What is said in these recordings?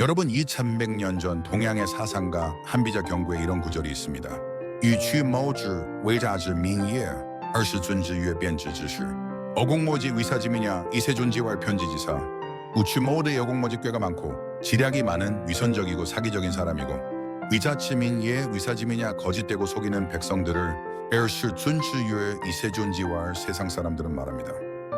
여러분 2300년 전 동양의 사상가 한비자 경구에 이런 구절이 있습니다. 유취 모즈 외자즈 민예 얼시존지유의 변지지시 어공모지 위사지미냐 이세존지왈 편지지사 우추 모드 여공모지 꾀가 많고 지략이 많은 위선적이고 사기적인 사람이고 위자치민예 위사지민야 거짓되고 속이는 백성들을 에르슈 준추유의 이세존지와 세상 사람들은 말합니다.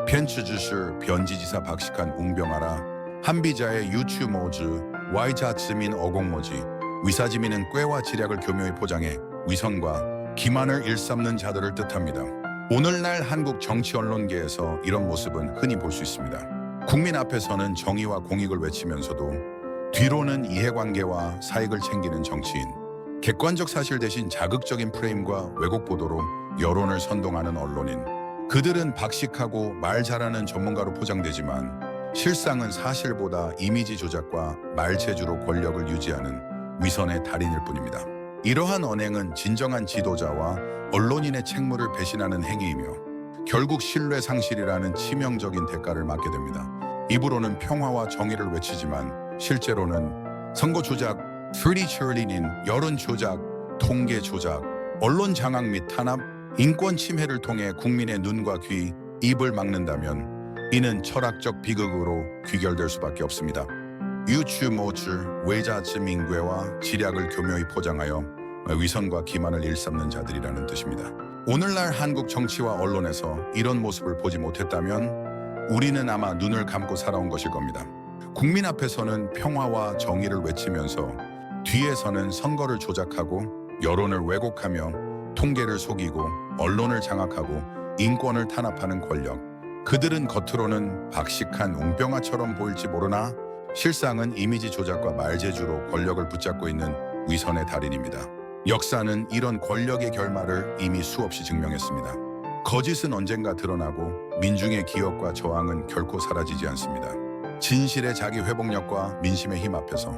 편츠주슈 변지지사 박식한 웅병하라 한비자의 유추모즈 와이자치민 어공모지 위사지민은 꾀와 지략을 교묘히 포장해 위선과 기만을 일삼는 자들을 뜻합니다. 오늘날 한국 정치 언론계에서 이런 모습은 흔히 볼 수 있습니다. 국민 앞에서는 정의와 공익을 외치면서도 뒤로는 이해관계와 사익을 챙기는 정치인, 객관적 사실 대신 자극적인 프레임과 왜곡 보도로 여론을 선동하는 언론인. 그들은 박식하고 말 잘하는 전문가로 포장되지만 실상은 사실보다 이미지 조작과 말체주로 권력을 유지하는 위선의 달인일 뿐입니다. 이러한 언행은 진정한 지도자와 언론인의 책무를 배신하는 행위이며 결국 신뢰 상실이라는 치명적인 대가를 맞게 됩니다. 입으로는 평화와 정의를 외치지만 실제로는 선거 조작, 프리 처리닌 여론 조작, 통계 조작, 언론 장악 및 탄압, 인권 침해를 통해 국민의 눈과 귀, 입을 막는다면 이는 철학적 비극으로 귀결될 수밖에 없습니다. 유추모츠 외자치 민괴와 지략을 교묘히 포장하여 위선과 기만을 일삼는 자들이라는 뜻입니다. 오늘날 한국 정치와 언론에서 이런 모습을 보지 못했다면 우리는 아마 눈을 감고 살아온 것일 겁니다. 국민 앞에서는 평화와 정의를 외치면서 뒤에서는 선거를 조작하고 여론을 왜곡하며 통계를 속이고 언론을 장악하고 인권을 탄압하는 권력. 그들은 겉으로는 박식한 웅병아처럼 보일지 모르나 실상은 이미지 조작과 말재주로 권력을 붙잡고 있는 위선의 달인입니다. 역사는 이런 권력의 결말을 이미 수없이 증명했습니다. 거짓은 언젠가 드러나고 민중의 기억과 저항은 결코 사라지지 않습니다. 진실의 자기 회복력과 민심의 힘 앞에서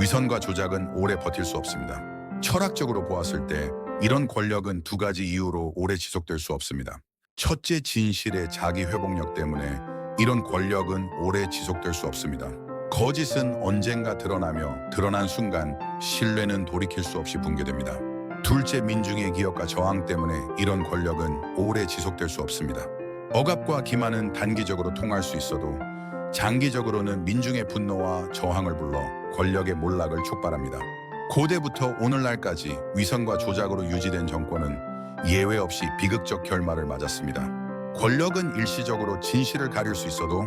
위선과 조작은 오래 버틸 수 없습니다. 철학적으로 보았을 때 이런 권력은 두 가지 이유로 오래 지속될 수 없습니다. 첫째 진실의 자기 회복력 때문에 이런 권력은 오래 지속될 수 없습니다. 거짓은 언젠가 드러나며 드러난 순간 신뢰는 돌이킬 수 없이 붕괴됩니다. 둘째 민중의 기억과 저항 때문에 이런 권력은 오래 지속될 수 없습니다. 억압과 기만은 단기적으로 통할 수 있어도 장기적으로는 민중의 분노와 저항을 불러 권력의 몰락을 촉발합니다. 고대부터 오늘날까지 위선과 조작으로 유지된 정권은 예외 없이 비극적 결말을 맞았습니다. 권력은 일시적으로 진실을 가릴 수 있어도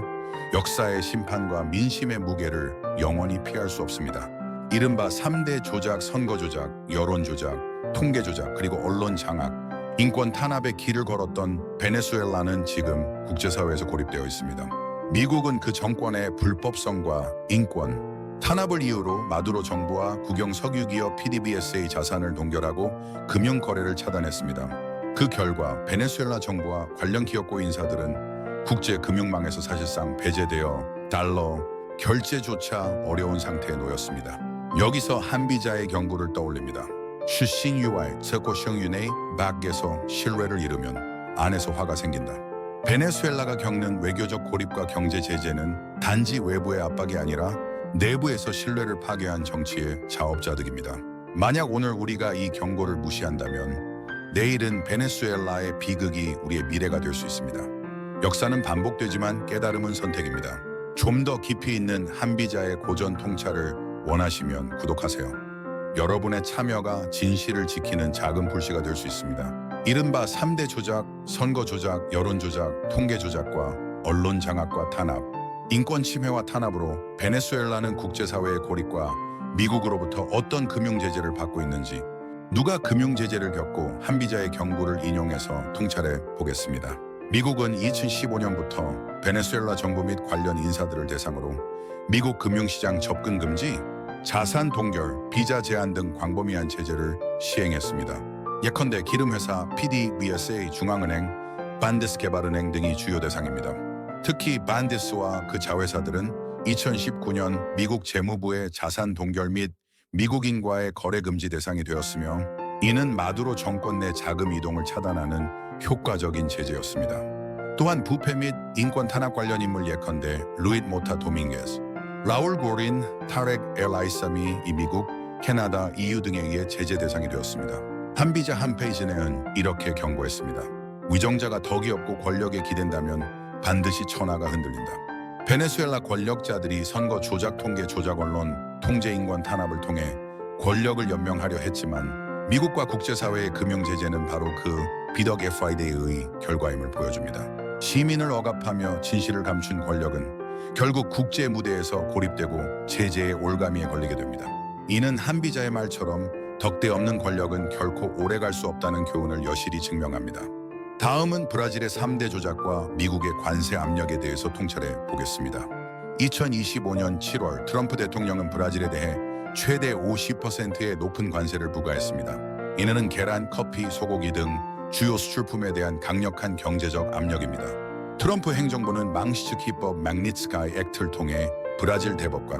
역사의 심판과 민심의 무게를 영원히 피할 수 없습니다. 이른바 3대 조작, 선거 조작, 여론 조작, 통계 조작, 그리고 언론 장악, 인권 탄압의 길을 걸었던 베네수엘라는 지금 국제사회에서 고립되어 있습니다. 미국은 그 정권의 불법성과 인권, 탄압을 이유로 마두로 정부와 국영 석유기업 PDVSA 자산을 동결하고 금융 거래를 차단했습니다. 그 결과 베네수엘라 정부와 관련 기업고 인사들은 국제 금융망에서 사실상 배제되어 달러 결제조차 어려운 상태에 놓였습니다. 여기서 한비자의 경고를 떠올립니다. 적고 성윤의 밖에서 신뢰를 잃으면 안에서 화가 생긴다. 베네수엘라가 겪는 외교적 고립과 경제 제재는 단지 외부의 압박이 아니라 내부에서 신뢰를 파괴한 정치의 자업자득입니다. 만약 오늘 우리가 이 경고를 무시한다면 내일은 베네수엘라의 비극이 우리의 미래가 될 수 있습니다. 역사는 반복되지만 깨달음은 선택입니다. 좀 더 깊이 있는 한비자의 고전 통찰을 원하시면 구독하세요. 여러분의 참여가 진실을 지키는 작은 불씨가 될 수 있습니다. 이른바 3대 조작, 선거 조작, 여론 조작, 통계 조작과 언론 장악과 탄압, 인권 침해와 탄압으로 베네수엘라는 국제사회의 고립과 미국으로부터 어떤 금융 제재를 받고 있는지 누가 금융 제재를 겪고 한비자의 경고를 인용해서 통찰해 보겠습니다. 미국은 2015년부터 베네수엘라 정부 및 관련 인사들을 대상으로 미국 금융시장 접근 금지, 자산 동결, 비자 제한 등 광범위한 제재를 시행했습니다. 예컨대 기름회사 PDVSA 중앙은행, 반디스 개발은행 등이 주요 대상입니다. 특히 반디스와 그 자회사들은 2019년 미국 재무부의 자산 동결 및 미국인과의 거래 금지 대상이 되었으며 이는 마두로 정권 내 자금 이동을 차단하는 효과적인 제재였습니다. 또한 부패 및 인권 탄압 관련 인물 예컨대 루잇 모타 도밍게스, 라울 고린, 타렉 엘 아이삼이 이 미국, 캐나다, EU 등에 의해 제재 대상이 되었습니다. 한비자 한 페이지 내는 이렇게 경고했습니다. 위정자가 덕이 없고 권력에 기댄다면 반드시 천하가 흔들린다. 베네수엘라 권력자들이 선거 조작 통계 조작 언론 통제 인권 탄압을 통해 권력을 연명하려 했지만 미국과 국제사회의 금융 제재는 바로 그 비덕 FID의 결과임을 보여줍니다. 시민을 억압하며 진실을 감춘 권력은 결국 국제 무대에서 고립되고 제재의 올가미에 걸리게 됩니다. 이는 한비자의 말처럼 덕대 없는 권력은 결코 오래 갈 수 없다는 교훈을 여실히 증명합니다. 다음은 브라질의 3대 조작과 미국의 관세 압력에 대해서 통찰해 보겠습니다. 2025년 7월 트럼프 대통령은 브라질에 대해 최대 50%의 높은 관세를 부과했습니다. 이는 계란, 커피, 소고기 등 주요 수출품에 대한 강력한 경제적 압력입니다. 트럼프 행정부는 망시츠 기법 magni츠카이 액트를 통해 브라질 대법관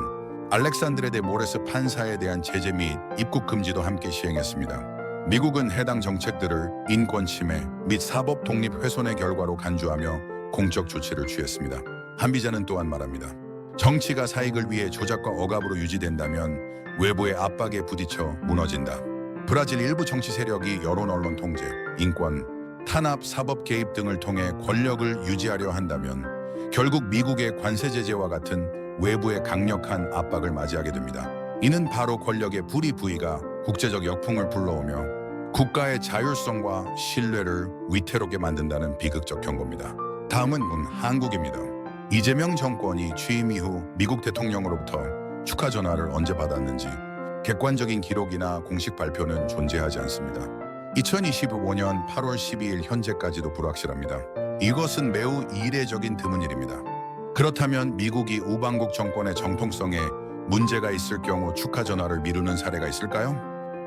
알렉산드레 데 모레스 판사에 대한 제재 및 입국 금지도 함께 시행했습니다. 미국은 해당 정책들을 인권 침해 및 사법 독립 훼손의 결과로 간주하며 공적 조치를 취했습니다. 한비자는 또한 말합니다. 정치가 사익을 위해 조작과 억압으로 유지된다면 외부의 압박에 부딪혀 무너진다. 브라질 일부 정치 세력이 여론 언론 통제, 인권, 탄압, 사법 개입 등을 통해 권력을 유지하려 한다면 결국 미국의 관세 제재와 같은 외부의 강력한 압박을 맞이하게 됩니다. 이는 바로 권력의 불이 부위가 국제적 역풍을 불러오며 국가의 자율성과 신뢰를 위태롭게 만든다는 비극적 경고입니다. 다음은 문 한국입니다. 이재명 정권이 취임 이후 미국 대통령으로부터 축하 전화를 언제 받았는지 객관적인 기록이나 공식 발표는 존재하지 않습니다. 2025년 8월 12일 현재까지도 불확실합니다. 이것은 매우 이례적인 드문 일입니다. 그렇다면 미국이 우방국 정권의 정통성에 문제가 있을 경우 축하 전화를 미루는 사례가 있을까요?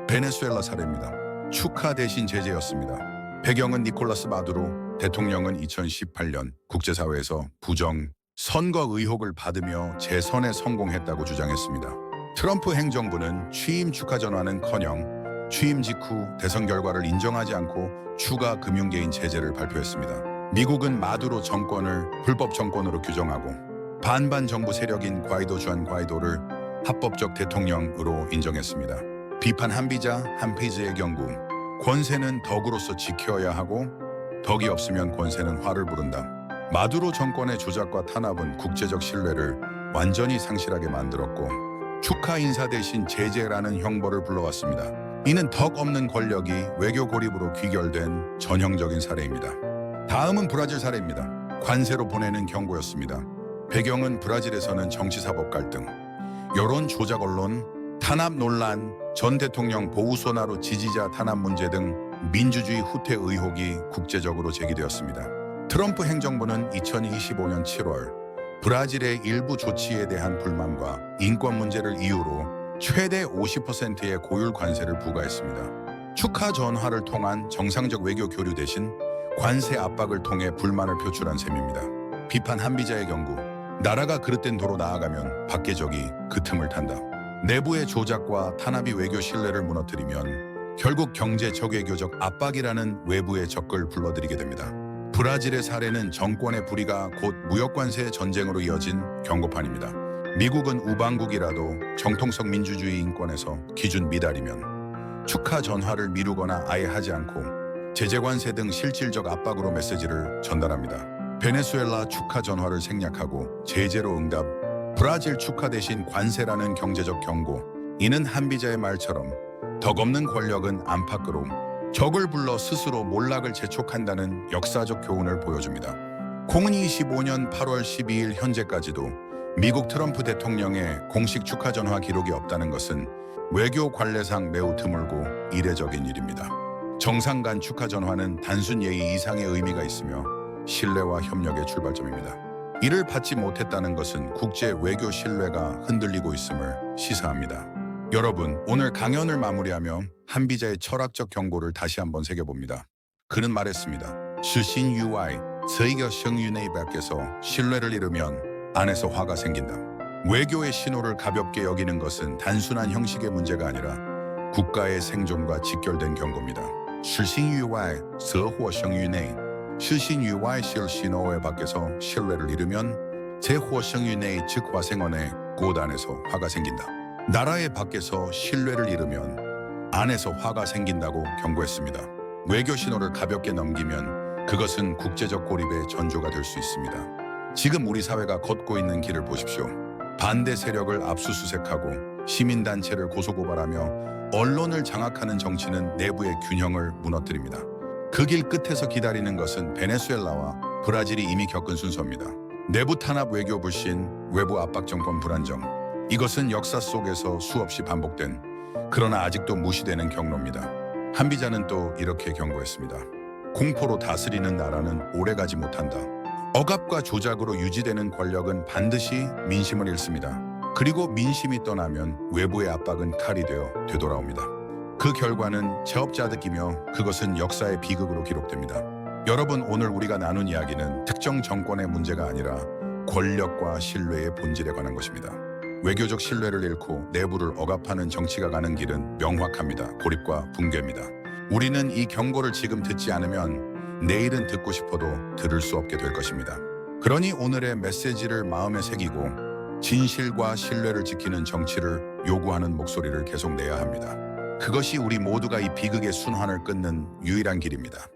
베네수엘라 사례입니다. 축하 대신 제재였습니다. 배경은 니콜라스 마두로 대통령은 2018년 국제사회에서 부정 선거 의혹을 받으며 재선에 성공했다고 주장했습니다. 트럼프 행정부는 취임 축하 전화는커녕 취임 직후 대선 결과를 인정하지 않고 추가 금융개인 제재를 발표했습니다. 미국은 마두로 정권을 불법 정권으로 규정하고 반반 정부 세력인 과이도 주한 과이도를 합법적 대통령으로 인정했습니다. 비판 한비자 한페이지의 경고 권세는 덕으로서 지켜야 하고 덕이 없으면 권세는 화를 부른다. 마두로 정권의 조작과 탄압은 국제적 신뢰를 완전히 상실하게 만들었고 축하 인사 대신 제재라는 형벌을 불러왔습니다. 이는 덕 없는 권력이 외교 고립으로 귀결된 전형적인 사례입니다. 다음은 브라질 사례입니다. 관세로 보내는 경고였습니다. 배경은 브라질에서는 정치사법 갈등, 여론 조작 언론, 탄압 논란, 전 대통령 보우소나로 지지자 탄압 문제 등 민주주의 후퇴 의혹이 국제적으로 제기되었습니다. 트럼프 행정부는 2025년 7월 브라질의 일부 조치에 대한 불만과 인권 문제를 이유로 최대 50%의 고율 관세를 부과했습니다. 축하 전화를 통한 정상적 외교 교류 대신 관세 압박을 통해 불만을 표출한 셈입니다. 비판 한비자의 경우 나라가 그릇된 도로 나아가면 밖의 적이 그 틈을 탄다. 내부의 조작과 탄압이 외교 신뢰를 무너뜨리면 결국 경제 적외교적 압박이라는 외부의 적을 불러들이게 됩니다. 브라질의 사례는 정권의 불의가 곧 무역관세 전쟁으로 이어진 경고판입니다. 미국은 우방국이라도 정통성 민주주의 인권에서 기준 미달이면 축하 전화를 미루거나 아예 하지 않고 제재 관세 등 실질적 압박으로 메시지를 전달합니다. 베네수엘라 축하 전화를 생략하고 제재로 응답, 브라질 축하 대신 관세라는 경제적 경고. 이는 한비자의 말처럼 덕없는 권력은 안팎으로 적을 불러 스스로 몰락을 재촉한다는 역사적 교훈을 보여줍니다. 콩은 25년 8월 12일 현재까지도 미국 트럼프 대통령의 공식 축하 전화 기록이 없다는 것은 외교 관례상 매우 드물고 이례적인 일입니다. 정상 간 축하 전화는 단순 예의 이상의 의미가 있으며 신뢰와 협력의 출발점입니다. 이를 받지 못했다는 것은 국제 외교 신뢰가 흔들리고 있음을 시사합니다. 여러분, 오늘 강연을 마무리하며 한비자의 철학적 경고를 다시 한번 새겨봅니다. 그는 말했습니다. 실신 UI, 저희가 성윤의 밖에서 신뢰를 잃으면 안에서 화가 생긴다. 외교의 신호를 가볍게 여기는 것은 단순한 형식의 문제가 아니라 국가의 생존과 직결된 경고입니다. 성윤의 실신유와의 실신호에 밖에서 신뢰를 잃으면 제호 성윤의 즉 화생원의 꽃 안에서 화가 생긴다. 나라의 밖에서 신뢰를 잃으면 안에서 화가 생긴다고 경고했습니다. 외교 신호를 가볍게 넘기면 그것은 국제적 고립의 전조가 될 수 있습니다. 지금 우리 사회가 걷고 있는 길을 보십시오. 반대 세력을 압수수색하고 시민단체를 고소고발하며 언론을 장악하는 정치는 내부의 균형을 무너뜨립니다. 그 길 끝에서 기다리는 것은 베네수엘라와 브라질이 이미 겪은 순서입니다. 내부 탄압 외교 불신, 외부 압박 정권 불안정. 이것은 역사 속에서 수없이 반복된 그러나 아직도 무시되는 경로입니다. 한비자는 또 이렇게 경고했습니다. 공포로 다스리는 나라는 오래가지 못한다. 억압과 조작으로 유지되는 권력은 반드시 민심을 잃습니다. 그리고 민심이 떠나면 외부의 압박은 칼이 되어 되돌아옵니다. 그 결과는 제업자득이며 그것은 역사의 비극으로 기록됩니다. 여러분 오늘 우리가 나눈 이야기는 특정 정권의 문제가 아니라 권력과 신뢰의 본질에 관한 것입니다. 외교적 신뢰를 잃고 내부를 억압하는 정치가 가는 길은 명확합니다. 고립과 붕괴입니다. 우리는 이 경고를 지금 듣지 않으면 내일은 듣고 싶어도 들을 수 없게 될 것입니다. 그러니 오늘의 메시지를 마음에 새기고 진실과 신뢰를 지키는 정치를 요구하는 목소리를 계속 내야 합니다. 그것이 우리 모두가 이 비극의 순환을 끊는 유일한 길입니다.